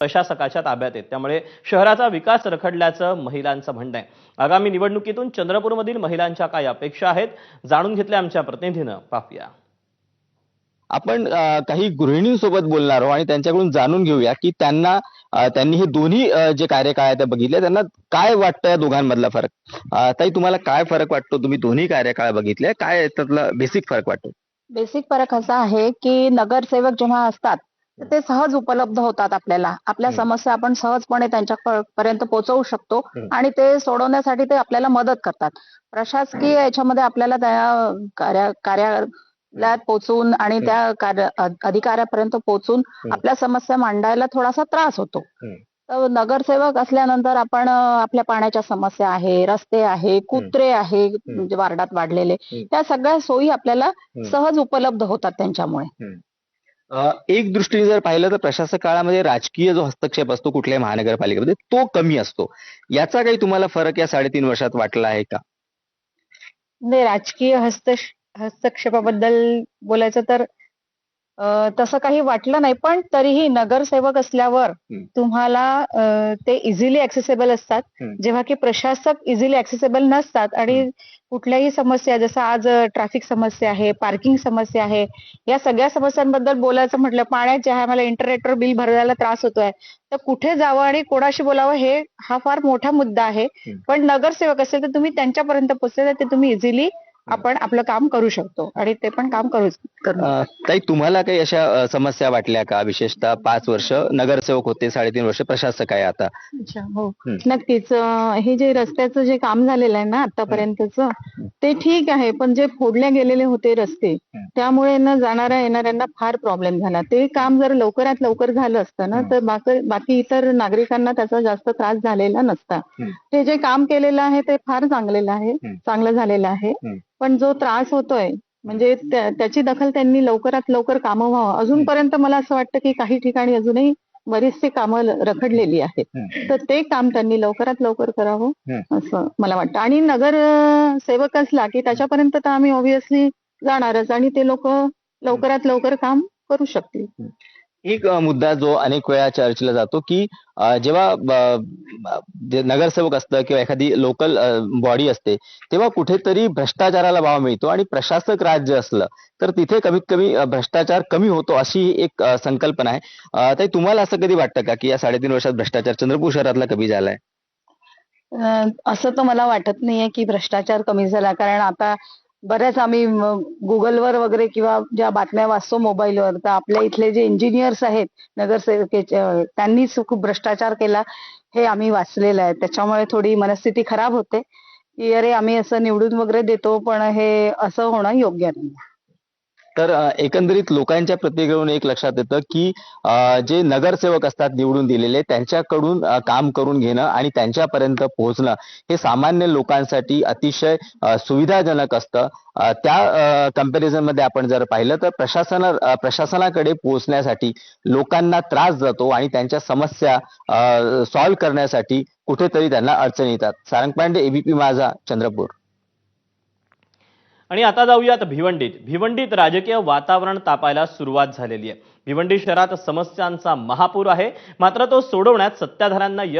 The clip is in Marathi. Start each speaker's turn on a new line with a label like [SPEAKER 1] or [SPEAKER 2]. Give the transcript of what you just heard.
[SPEAKER 1] प्रशासकाच्या ताब्यात आहेत. त्यामुळे शहराचा विकास रखडल्याचं महिलांचं म्हणणं आहे. आगामी निवडणुकीतून चंद्रपूरमधील महिलांच्या काय अपेक्षा आहेत जाणून घेतल्या आमच्या प्रतिनिधीनं. पाहूया.
[SPEAKER 2] आपण काही गृहिणींसोबत बोलणार आहोत आणि त्यांच्याकडून जाणून घेऊया की त्यांना त्यांनी हे दोन्ही जे कार्यकाळ आहे ते बघितले त्यांना काय वाटतं या दोघांमधला फरक? ताई तुम्हाला काय फरक वाटतो? तुम्ही दोन्ही कार्यकाळ बघितले काय त्यातला बेसिक फरक वाटतो?
[SPEAKER 3] बेसिक फरक असा आहे की नगरसेवक जेव्हा असतात ते सहज उपलब्ध होतात आपल्याला. आपल्या. समस्या आपण सहजपणे त्यांच्या पर्यंत पोहोचवू शकतो. आणि ते सोडवण्यासाठी ते आपल्याला मदत करतात. प्रशासकीय याच्यामध्ये आपल्याला त्या कार्या कार्यालयात पोहोचून आणि त्या कार्य अध- अधिकाऱ्यापर्यंत पोहोचून. आपल्या समस्या मांडायला थोडासा त्रास होतो. तर नगरसेवक असल्यानंतर आपण आपल्या पाण्याच्या समस्या आहे रस्ते आहे कुत्रे आहे म्हणजे वार्डात वाढलेले. त्या सगळ्या सोयी आपल्याला सहज उपलब्ध होतात त्यांच्यामुळे.
[SPEAKER 2] एक दृष्टीने जर पाहिलं तर प्रशासक काळामध्ये राजकीय जो हस्तक्षेप असतो कुठल्याही महानगरपालिकेमध्ये तो कमी असतो. याचा काही तुम्हाला फरक या साडेतीन वर्षात वाटला आहे का?
[SPEAKER 4] नाही राजकीय हस्त हस्तक्षेपाबद्दल बोलायचं तर तसं काही वाटलं नाही पण तरीही नगरसेवक असल्यावर. तुम्हाला ते इझिली ऍक्सेसेबल असतात. जेव्हा की प्रशासक इझिली ऍक्सेसेबल नसतात आणि कुठल्याही समस्या जसं आज ट्रॅफिक समस्या आहे पार्किंग समस्या आहे या सगळ्या समस्यांबद्दल बोलायचं म्हटलं पाण्याचे आहे मला इंटरनेटवर बिल भरायला त्रास होतोय तर कुठे जावं आणि कोणाशी बोलावं हे हा फार मोठा मुद्दा आहे. पण नगरसेवक असेल तर तुम्ही त्यांच्यापर्यंत पोहोचले तर ते तुम्ही इझिली आपण आपलं काम करू शकतो आणि ते पण काम करू
[SPEAKER 2] ताई तुम्हाला काही अशा समस्या वाटल्या का? विशेषतः पाच वर्ष नगरसेवक होते साडेतीन वर्ष प्रशासक आहे आता.
[SPEAKER 3] अच्छा हो. नक्कीच. हे जे रस्त्याचं जे काम झालेलं आहे ना आतापर्यंतच ते ठीक आहे पण जे फोडले गेलेले होते रस्ते. त्यामुळे ना जाणाऱ्या येणाऱ्यांना फार प्रॉब्लेम झाला ते काम जर लवकरात लवकर झालं असतं ना. तर बाकी बाकी इतर नागरिकांना त्याचा जास्त त्रास झालेला नसता. ते जे काम केलेलं आहे ते फार चांगलेलं आहे. चांगलं झालेलं आहे. पण जो त्रास होतोय म्हणजे त्या- त्याची दखल त्यांनी लवकरात लवकर कामं व्हावं अजूनपर्यंत मला असं वाटतं की काही ठिकाणी अजूनही बरीचशी कामं रखडलेली आहेत. तर ते काम त्यांनी लवकरात लवकर करावं. असं मला वाटतं आणि नगर सेवक असला की त्याच्यापर्यंत तर आम्ही ऑब्विसली जाणारच आणि ते लोक लवकरात लवकर काम करू शकतील.
[SPEAKER 2] एक मुद्दा जो अनेक वेळा चर्चेला जातो की जेव्हा नगरसेवक असतं किंवा एखादी लोकल बॉडी असते तेव्हा कुठेतरी भ्रष्टाचाराला वाव मिळतो आणि प्रशासक राज्य असलं तर तिथे कमीत कमी भ्रष्टाचार कमी होतो अशी एक संकल्पना आहे. ताई तुम्हाला असं कधी वाटतं का की या साडेतीन वर्षात भ्रष्टाचार चंद्रपूर शहरातला कमी झालाय?
[SPEAKER 3] असं तर मला वाटत नाहीये की भ्रष्टाचार कमी झाला. कारण आता बऱ्याच आम्ही गुगलवर वगैरे किंवा ज्या बातम्या वाचतो मोबाईलवर तर आपल्या इथले जे इंजिनियर्स आहेत नगरसेवकेचे त्यांनीच खूप भ्रष्टाचार केला हे आम्ही वाचलेलं आहे. त्याच्यामुळे थोडी मनस्थिती खराब होते. की अरे आम्ही असं निवडून वगैरे देतो पण हे असं होणं योग्य नाही
[SPEAKER 2] तर एकंदरीत लोकांच्या प्रतिक्रियेवरून एक लक्षात येतं की जे नगरसेवक असतात निवडून दिलेले त्यांच्याकडून काम करून घेणं आणि त्यांच्यापर्यंत पोहोचणं हे सामान्य लोकांसाठी अतिशय सुविधाजनक असतं. त्या कंपॅरिझनमध्ये आपण जर पाहिलं तर प्रशासन प्रशासनाकडे पोहोचण्यासाठी लोकांना त्रास जातो आणि त्यांच्या समस्या सॉल्व्ह करण्यासाठी कुठेतरी त्यांना अडचणी येतात. सारंग पांडे एबीपी माझा चंद्रपूर.
[SPEAKER 1] आणि आता जाऊयात भिवंडीत. भिवंडीत राजकीय वातावरण तापायला सुरुवात झालेली आहे. भिवंडी शहरात समस्यांचा महापूर आहे. मात्र तो सोडवण्यात सत्ताधाऱ्यांना यश